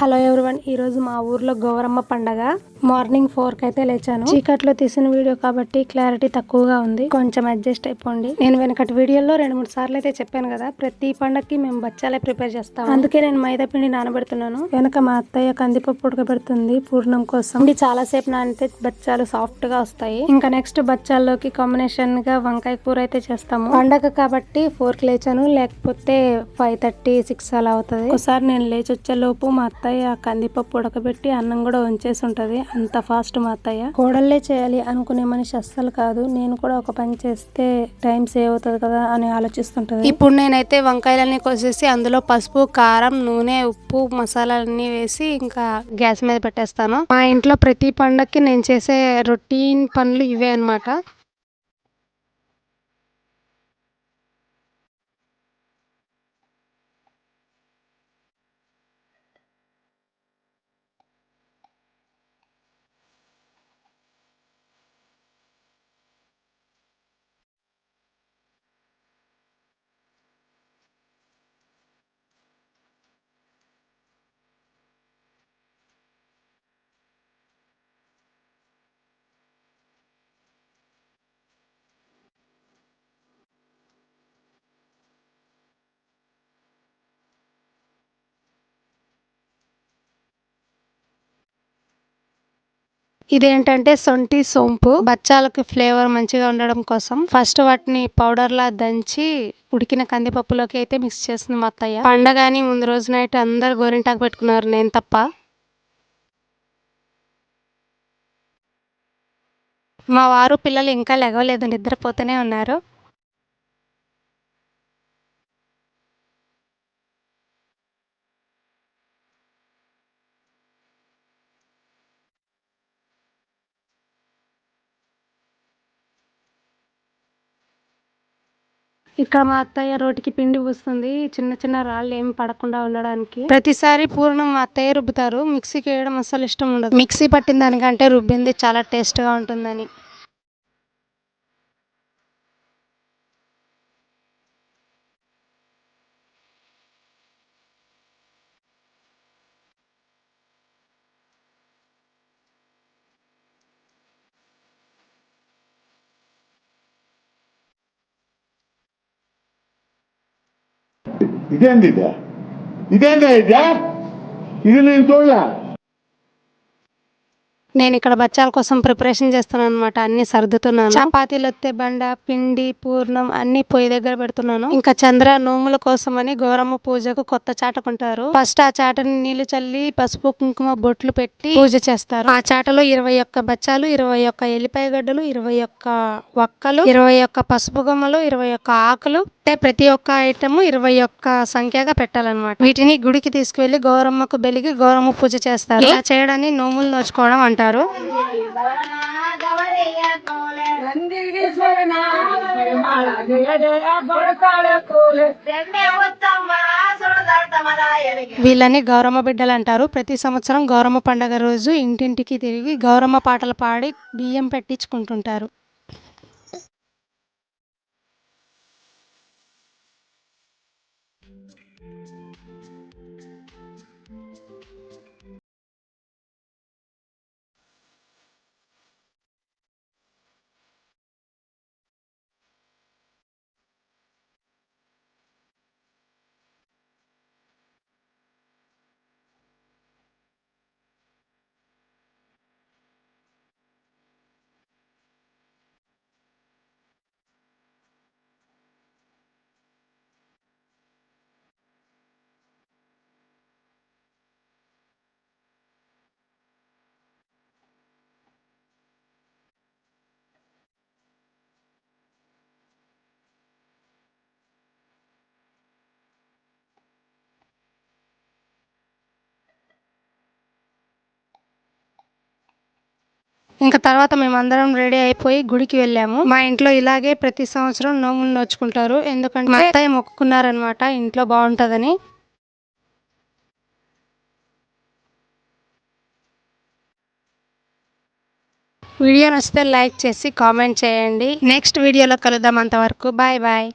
Hello everyone ఈరోజు మా ఊర్లో గౌరమ్మ పండగ. మార్నింగ్ ఫోర్కి అయితే లేచాను. చీకట్లో తీసిన వీడియో కాబట్టి క్లారిటీ తక్కువగా ఉంది. కొంచెం అడ్జస్ట్ అయిపోండి. నేను వెనకటి వీడియోలో రెండు మూడు సార్లు అయితే చెప్పాను కదా ప్రతి పండగకి మేము బచ్చాలే ప్రిపేర్ చేస్తాం. అందుకే నేను మైదా పిండి నానబెడుతున్నాను. వెనక మా అత్తయ్య కందిపప్పు ఉడకబెడుతుంది పూర్ణం కోసం. ఇది చాలా సేపు నానితే బచ్చాలు సాఫ్ట్గా వస్తాయి. ఇంకా నెక్స్ట్ బచ్చాల్లోకి కాంబినేషన్గా వంకాయ కూర అయితే చేస్తాము. పండగ కాబట్టి ఫోర్కి లేచాను. లేకపోతే ఫైవ్ థర్టీ సిక్స్ అలా అవుతుంది. ఒకసారి నేను లేచి వచ్చే లోపు మా అత్తయ్య కందిపప్పు ఉడకబెట్టి అన్నం కూడా ఉంచేసి ఉంటది. అంత ఫాస్ట్ మా అత్తయ్య. కోడళ్ళే చేయాలి అనుకునే మనిషి అస్సలు కాదు. నేను కూడా ఒక పని చేస్తే టైం సేవ్ అవుతుంది కదా అని ఆలోచిస్తుంటది. ఇప్పుడు నేనైతే వంకాయలన్నీ కోసేసి అందులో పసుపు కారం నూనె ఉప్పు మసాలాలన్నీ వేసి ఇంకా గ్యాస్ మీద పెట్టేస్తాను. మా ఇంట్లో ప్రతి పండక్కి నేను చేసే రొటీన్ పనులు ఇవే అన్నమాట. ఇదేంటంటే సొంటి సోంపు. బచ్చాలకు ఫ్లేవర్ మంచిగా ఉండడం కోసం ఫస్ట్ వాటిని పౌడర్ లా దంచి ఉడికిన కందిపప్పులోకి అయితే మిక్స్ చేస్తుంది మా అత్తయ్య. పండగని ముందు రోజు నైట్ అందరు గోరింటాకు పెట్టుకున్నారు నేను తప్ప. మా వారు పిల్లలు ఇంకా లెగవలేదు నిద్రపోతూనే ఉన్నారు. ఇక్కడ మా అత్తయ్య రోటికి పిండి పూస్తుంది. చిన్న చిన్న రాళ్ళు ఏమి పడకుండా ఉండడానికి. ప్రతిసారి పూర్ణం మా అత్తయ్య రుబ్బుతారు. మిక్సీకి వేయడం అస్సలు ఇష్టం ఉండదు. మిక్సీ పట్టిన దానికంటే రుబ్బింది చాలా టేస్ట్గా ఉంటుందని. ఇదేంది ఇది ఇదేంది ఇది? ఇది నేను చూడలే. నేను ఇక్కడ బచ్చాల కోసం ప్రిపరేషన్ చేస్తున్నాను అనమాట అన్ని సర్దుతున్నాను. చపాతీలు వస్తే బండ పిండి పూర్ణం అన్ని పొయ్యి దగ్గర పెడుతున్నాను. ఇంకా చంద్ర నోముల కోసం అని గౌరమ్మ పూజకు కొత్త చాటకుంటారు ఫస్ట్ ఆ చాటని నీళ్ళు చల్లి పసుపు కుంకుమ బొట్లు పెట్టి పూజ చేస్తారు. ఆ చాటలో ఇరవై ఒక్క బచ్చాలు ఇరవై ఒక్క ఎల్లిపాయ గడ్డలు ఇరవై ఒక్క ఒక్కలు ఇరవై ఒక్క పసుపు గుమ్మలు ఇరవై ఒక్క ఆకులు అంటే ప్రతి ఒక్క ఐటమ్ ఇరవై ఒక్క సంఖ్యగా పెట్టాలన్నమాట. వీటిని గుడికి తీసుకువెళ్ళి గౌరమ్మకు బెలిగి గౌరమ్మ పూజ చేస్తారు. ఇలా చేయడాన్ని నోములు నోచుకోవడం అంటారు. వీళ్ళని గౌరమ్మ బిడ్డలు అంటారు. ప్రతి సంవత్సరం గౌరమ్మ పండగ రోజు ఇంటింటికి తిరిగి గౌరమ్మ పాటలు పాడి బియ్యం పెట్టించుకుంటుంటారు. ఇంకా తర్వాత మేమందరం రెడీ అయిపోయి గుడికి వెళ్ళాము. మా ఇంట్లో ఇలాగే ప్రతి సంవత్సరం నోములు నోచుకుంటారు. ఎందుకంటే మా అత్తయ్య మొక్కుకున్నారనమాట ఇంట్లో బాగుంటుందని. వీడియో నచ్చితే లైక్ చేసి కామెంట్ చేయండి. నెక్స్ట్ వీడియోలో కలుద్దాం అంతవరకు. Bye bye.